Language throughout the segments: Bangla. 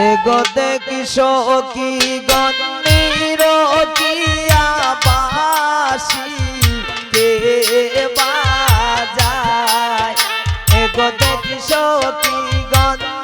এগো দেখি সখী কে বাজায়? এগো দেখি গন্নির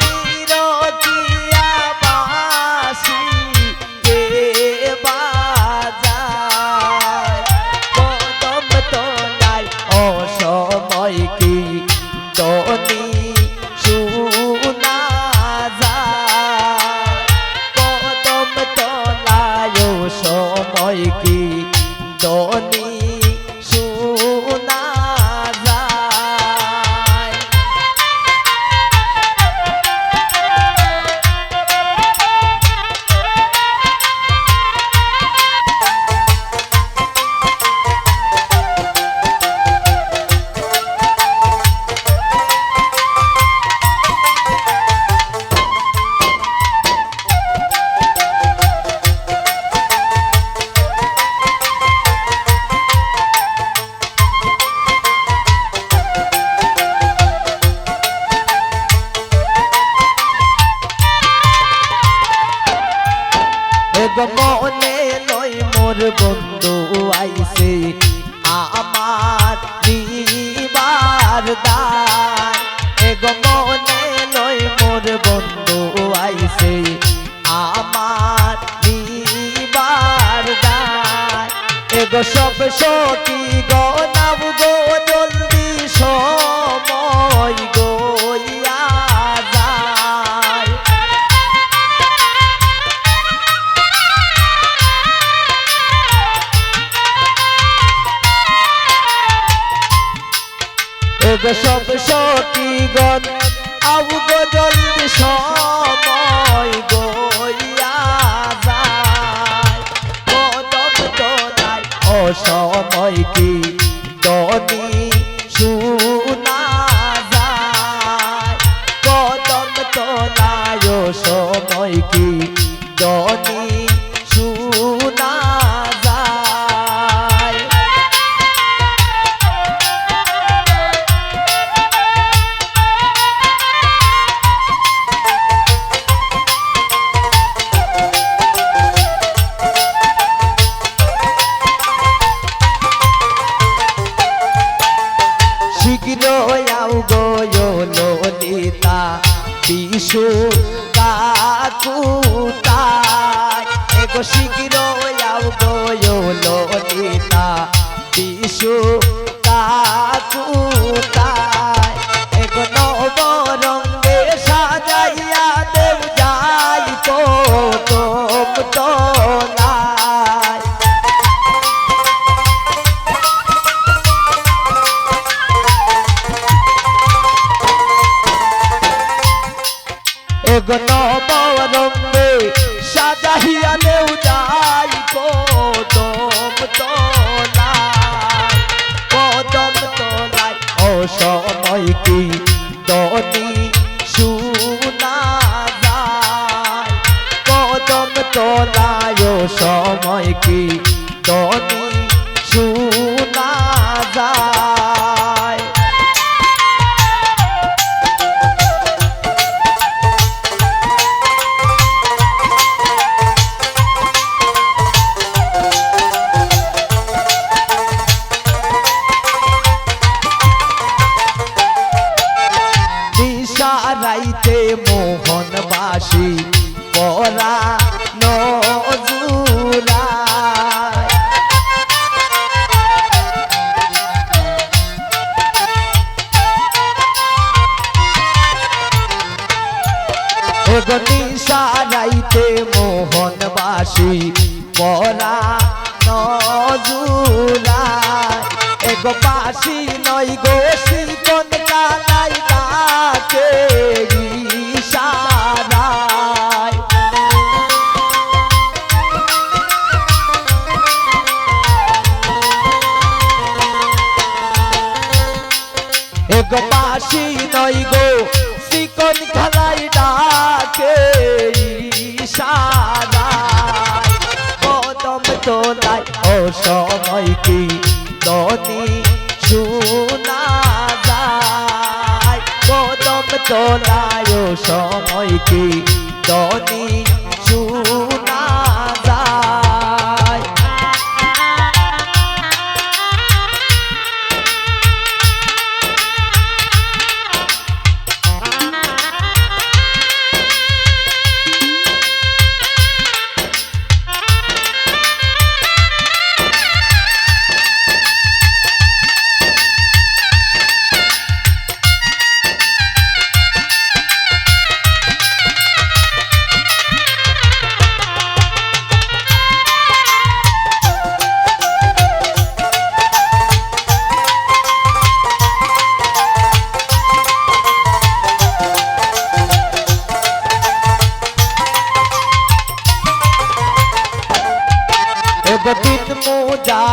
মনে লই মোর বন্ধু আইছে। আমার নিবার মনে লই মোর বন্ধু আইছে। আমার নিবার এগো সব সখী গো নাম গো সখী গণ আবু গো জলদি সময় গইয়া যায়। কদম তোলায় অসময় কি শীঘ্র আও গো ললিতা বিশু কাকুতায় এগো শীঘ্র আও গো ললিতা বিশু কাকুতায় অসময় কি দনি শুনা যায়। কদম তোলায় সময় কি দনি শুনা যায়। নিশারাইতে মোহনবাসী পরা নজুরায় এগো নিশারাইতে মোহনবাসী পরা নজুরায় এগো বাসি নই গো বাসি নই গো শিকন খালাই ডাকে ইশারায়। কদম তোলায় ও সময় কি দনি শোনা যায়। কদম তোলায় সময় কি দনি শোনা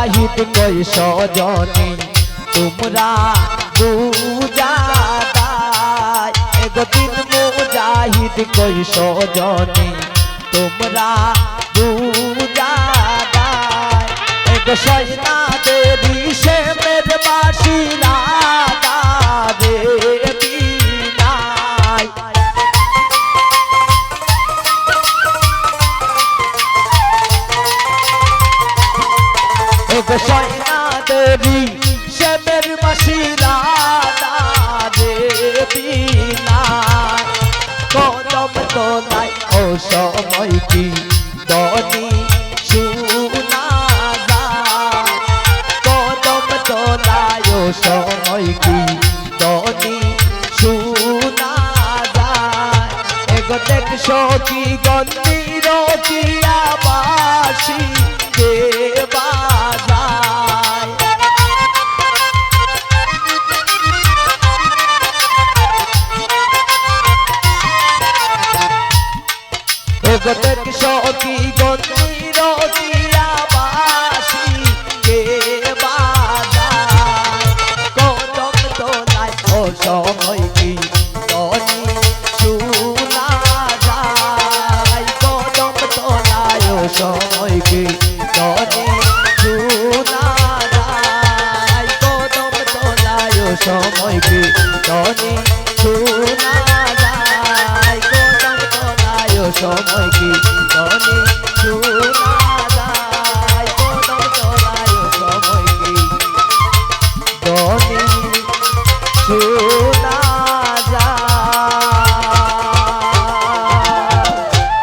মুজাহিদ কই সজনী? তোমরা বুঝাদাই একদিন মুজাহিদ কই সজনী? তোমরা বুঝাদাই এক সৈনা সৈনা দেবী শ্যামের বাসিরা দেবী না কদম তোলাই ও সময় কি দনি শুনা যায় কদম যায় এগো দেখছ কি কি গতি রতিয়া বাসি কে বাজা কদম তোলায় ও সময় কি গতি শোনা যায় কদম তোলায় ও সময় কি? দনে